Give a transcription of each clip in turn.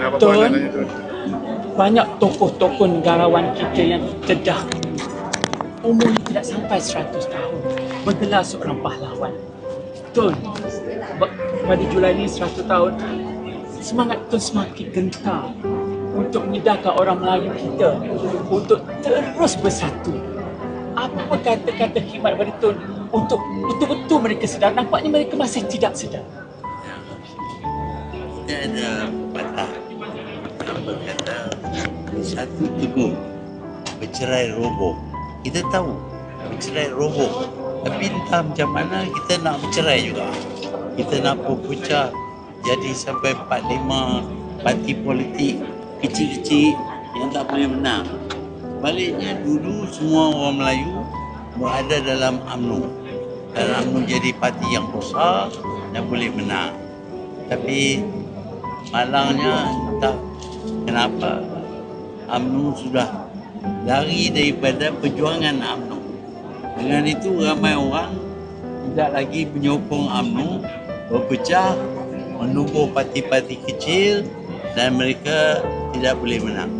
Betul. banyak tokoh-tokoh negarawan kita yang tedah umurnya tidak sampai 100 tahun bergelar seorang pahlawan. Ba- Pada Julai ini 100 tahun semangat tu semakin gentar untuk menyedarkan orang Melayu kita untuk terus bersatu. Apa kata-kata khidmat pada Tun untuk betul-betul mereka sedar? Nampaknya mereka masih tidak sedar. Kita ada satu teguh bercerai roboh. Kita tahu bercerai roboh. Tapi entah macam mana kita nak bercerai juga. Kita nak berpecah jadi sampai 4-5 parti politik kecil-kecil yang tak boleh menang. Baliknya dulu semua orang Melayu berada dalam UMNO. Dan UMNO jadi parti yang besar dan boleh menang. Tapi malangnya entah kenapa UMNO sudah lari daripada perjuangan UMNO. Dengan itu ramai orang tidak lagi menyokong UMNO berpecah menubuh parti-parti kecil dan mereka tidak boleh menang.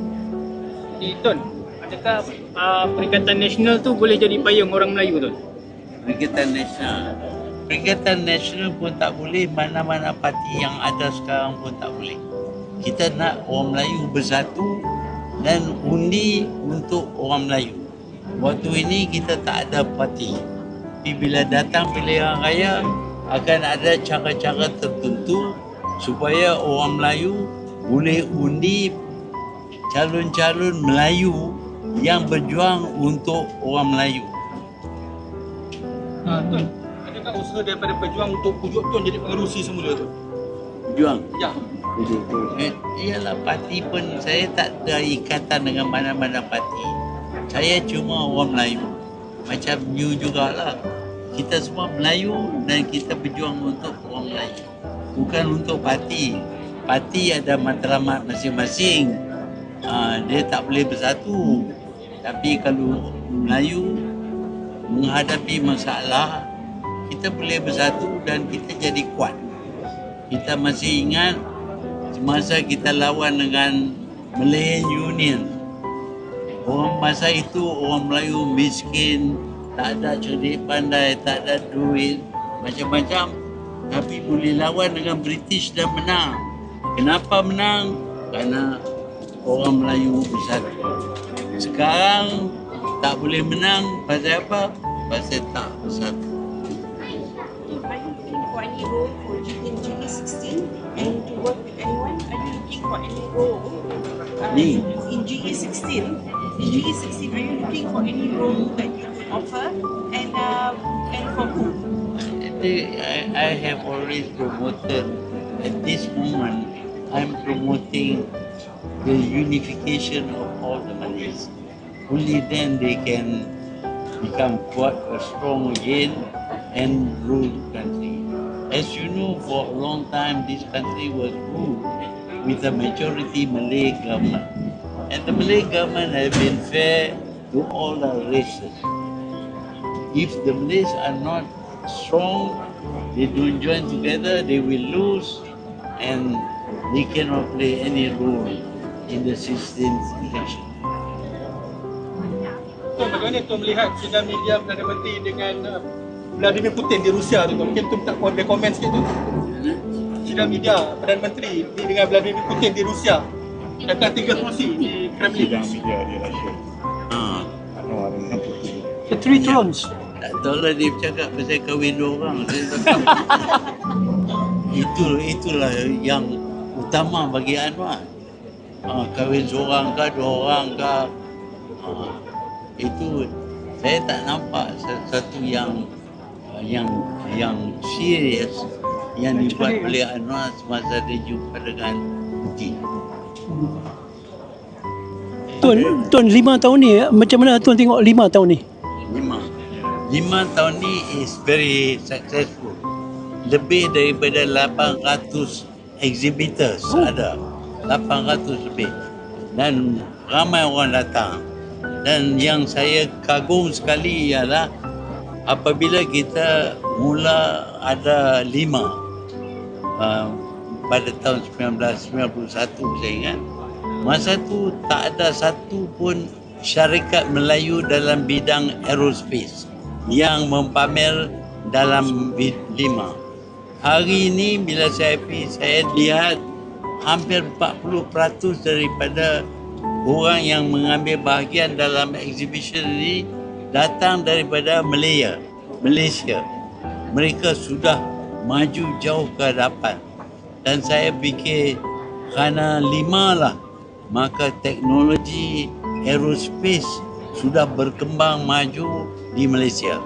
Tun, adakah uh, Perikatan Nasional tu boleh jadi payung orang Melayu tu? Perikatan Nasional. Perikatan Nasional pun tak boleh, mana-mana parti yang ada sekarang pun tak boleh. Kita nak orang Melayu bersatu dan undi untuk orang Melayu. Waktu ini kita tak ada parti. Tapi bila datang pilihan raya, akan ada cara-cara tertentu supaya orang Melayu boleh undi calon-calon Melayu yang berjuang untuk orang Melayu. Uh, Tun, adakah usaha daripada pejuang untuk pujuk Tun jadi pengerusi semula tu? Berjuang. Ya. Iyalah parti pun saya tak ada ikatan dengan mana-mana parti. Saya cuma orang Melayu. Macam you jugalah. Kita semua Melayu dan kita berjuang untuk orang Melayu. Bukan untuk parti. Parti ada matlamat masing-masing. Ah, dia tak boleh bersatu. Tapi kalau Melayu menghadapi masalah, kita boleh bersatu dan kita jadi kuat. Kita masih ingat semasa kita lawan dengan Malayan Union. Orang masa itu orang Melayu miskin, tak ada cerdik pandai, tak ada duit, macam-macam. Tapi boleh lawan dengan British dan menang. Kenapa menang? Kerana orang Melayu bersatu. Sekarang tak boleh menang pasal apa? Pasal tak bersatu. Are you looking for any role for G- in GE16 and to work with anyone? Are you looking for any role uh, Me? in GE16? In GE16, are you looking for any role that you could offer and uh, and for who? I, I have always promoted, at this moment, I'm promoting the unification of all the Malays. Only then they can become quite uh, strong again and rule the country. As you know, for a long time, this country was ruled with a majority Malay government. And the Malay government has been fair to all the races if the Malays are not strong, they don't join together, they will lose and they cannot play any role in the 16th election. Tun, bagaimana Tun melihat sidang media Perdana Menteri dengan uh, Vladimir Putin di Rusia tu? Mungkin Tun tak boleh komen sikit tu. Sidang media Perdana Menteri di, dengan Vladimir Putin di Rusia. Dekat tiga kursi di Kremlin. Sidang media di Malaysia. Ha. Anwar dengan Putih. The three thrones. Tak tahulah dia bercakap pasal kahwin dua orang. Saya tak tahu. Itu itulah yang utama bagi Anwar. Ha, kahwin seorang ke dua orang ke. Ha, itu saya tak nampak sesuatu yang yang yang serius yang dibuat oleh Anwar semasa dia jumpa dengan Putin. Tuan, Tuan lima tahun ni macam mana Tuan tengok lima tahun ni? Lima. Lima tahun ni is very successful. Lebih daripada 800 exhibitors Oh. ada. 800 lebih. Dan ramai orang datang. Dan yang saya kagum sekali ialah apabila kita mula ada lima uh, pada tahun 1991 saya ingat. Masa tu tak ada satu pun syarikat Melayu dalam bidang aerospace yang mempamer dalam lima. Hari ini bila saya pergi, saya lihat hampir 40% daripada orang yang mengambil bahagian dalam exhibition ini datang daripada Malaya, Malaysia. Mereka sudah maju jauh ke hadapan. Dan saya fikir kerana lima lah maka teknologi aerospace sudah berkembang maju di Malaysia.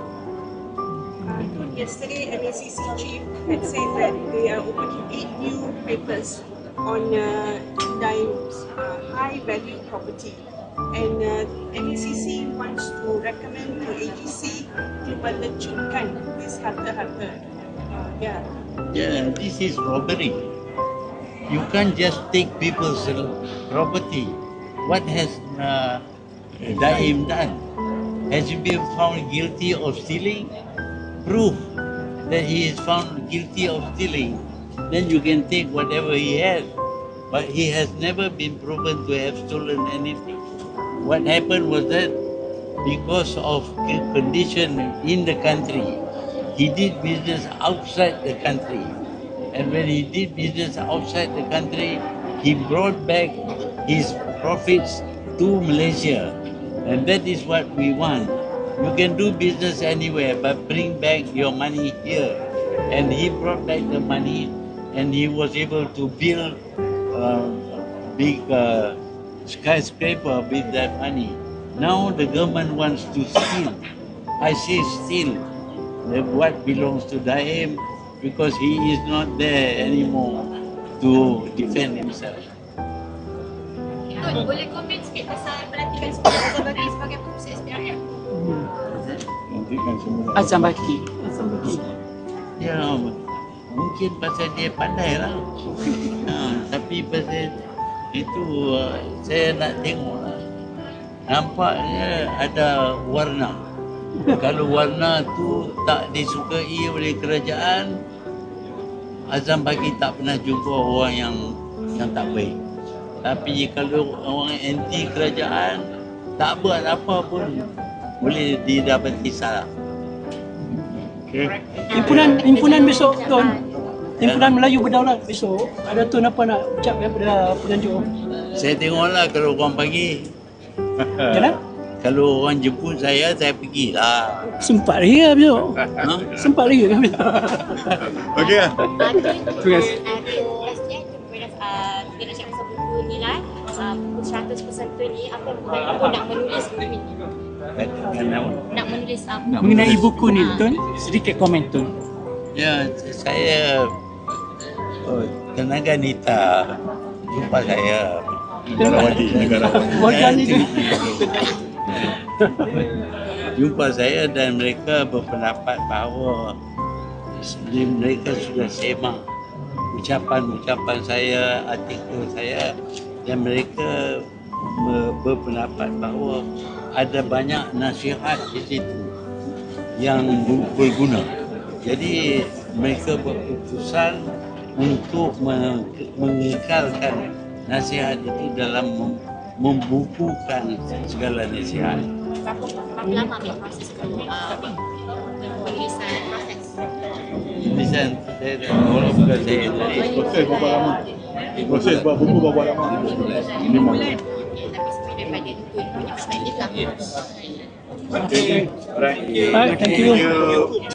Yesterday, MACC chief had said that they are opening eight new papers on uh, Dai's uh, high value property. And uh, MACC wants to recommend to AGC to melecutkan this harta-harta. Uh, yeah. Yeah, this is robbery. You can't just take people's property. What has uh, Daim done? Has he been found guilty of stealing? Proof that he is found guilty of stealing. Then you can take whatever he has. But he has never been proven to have stolen anything. What happened was that because of condition in the country, he did business outside the country. And when he did business outside the country, he brought back his profits to Malaysia. And that is what we want. You can do business anywhere, but bring back your money here. And he brought back the money and he was able to build big uh, skyscraper with that money. Now the government wants to steal. I say steal the- what belongs to Daim because he is not there anymore to defend himself. Tun, boleh komen sikit pasal pelantikan sekolah sebagai sebagai pengurusi SPRM? Nantikan semula. Azam Baki. Azam Baki. Mungkin pasal dia pandai lah. Ha, tapi pasal itu uh, saya nak tengok lah. Nampaknya ada warna. Kalau warna tu tak disukai oleh kerajaan, Azam bagi tak pernah jumpa orang yang yang tak baik. Tapi kalau orang anti kerajaan, tak buat apa pun boleh didapati salah. Okay. Himpunan himpunan besok tuan. Himpunan Melayu Berdaulat besok. Ada tuan apa nak ucap kepada penganjur? Saya tengoklah kalau orang panggil. Jalan? Kalau orang jemput saya, saya pergilah. Sempat lagi lah besok. Ha? Sempat lagi kan besok. Okey lah. Terima kasih. Uh, kita nak cakap pasal buku ni lah uh, buku 100 pesantren ni apa yang aku nak menulis buku ni nak menulis apa Mengenai buku ni, Tun, sedikit komen, Tun. Ya, saya oh, tenaga nita jumpa saya. Negarawan negarawan. Warga ni tu. jumpa saya dan mereka berpendapat bahawa mereka sudah semak ucapan-ucapan saya, artikel saya dan mereka ber- berpendapat bahawa ada banyak nasihat di situ yang ber- berguna. Jadi mereka berkeputusan untuk me- mengekalkan nasihat itu dalam mem- membukukan segala nasihat. berapa berapa lama ambil proses penulisan proses Bisa saya kalau bukan saya tadi. Proses berapa lama? Proses buat buku berapa lama? Lima bulan. tapi sebenarnya daripada itu punya perspektif lah Okay. Alright. Alright, thank you. you.